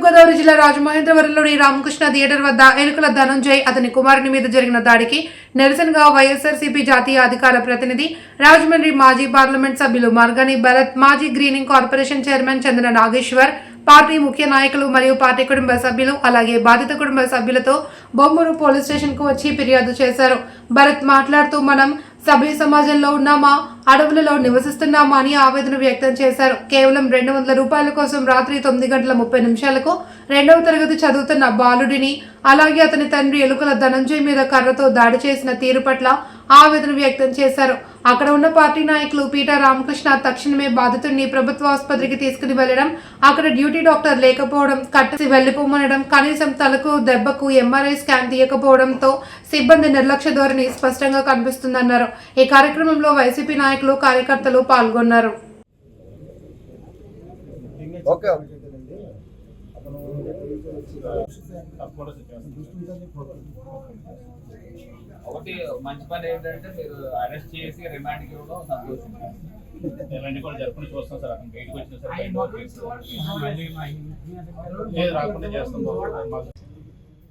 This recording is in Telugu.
తూర్పుగోదావరి జిల్లా రాజమహేంద్రవరంలోని రామకృష్ణ థియేటర్ వద్ద ఎలుకల ధనంజయ్ అతని కుమారుని మీద జరిగిన దాడికి నిరసనగా వైఎస్ఆర్సీపీ జాతీయ అధికార ప్రతినిధి రాజమండ్రి మాజీ పార్లమెంట్ సభ్యులు మార్గని భరత్ మాజీ greening corporation chairman Chandra Nageshwar party ముఖ్య నాయకులు మరియు పార్టీ కుటుంబ సభ్యులు అలాగే బాధిత కుటుంబ సభ్యులతో బొమ్మూరు పోలీస్ స్టేషన్కు వచ్చి ఫిర్యాదు చేశారు. భరత్ మాట్లాడుతూ మనం సభ్య సమాజంలో ఉన్నామా? అడవులలో నివసిస్తున్నామా అని ఆవేదన వ్యక్తం చేశారు. కేవలం రెండు వందల రూపాయల కోసం రాత్రి తొమ్మిది గంటల ముప్పై నిమిషాలకు రెండవ తరగతి చదువుతున్న బాలుడిని అలాగే అతని తండ్రి ఎలుకల ధనంజయ్ మీద కర్రతో దాడి చేసిన తీరు పట్ల ఆవేదన వ్యక్తం చేశారు. అక్కడ ఉన్న పార్టీ నాయకులు పీటర్ రామకృష్ణ తక్షణమే బాధితుడిని ప్రభుత్వ ఆసుపత్రికి తీసుకుని వెళ్ళడం అక్కడ డ్యూటీ డాక్టర్ లేకపోవడం కట్టసి వెళ్ళిపోమనడం కనీసం తలకు దెబ్బకు ఎంఆర్ఐ స్కాన్ తీయకపోవడంతో సిబ్బంది నిర్లక్ష్య ధోరణి స్పష్టంగా కనిపిస్తుందన్నారు. ఈ కార్యక్రమంలో వైసీపీ నాయకులు కార్యకర్తలు పాల్గొన్నారు. ఓకే. ఒకటి మంచి పని ఏంటంటే మీరు అరెస్ట్ చేసి రిమాండ్కి ఇవ్వడం సంతోషం. ఇవన్నీ కూడా జరుపుకుని చూస్తాం సార్. అక్కడ బయటకు వచ్చిన సార్ రాకుండా చేస్తాం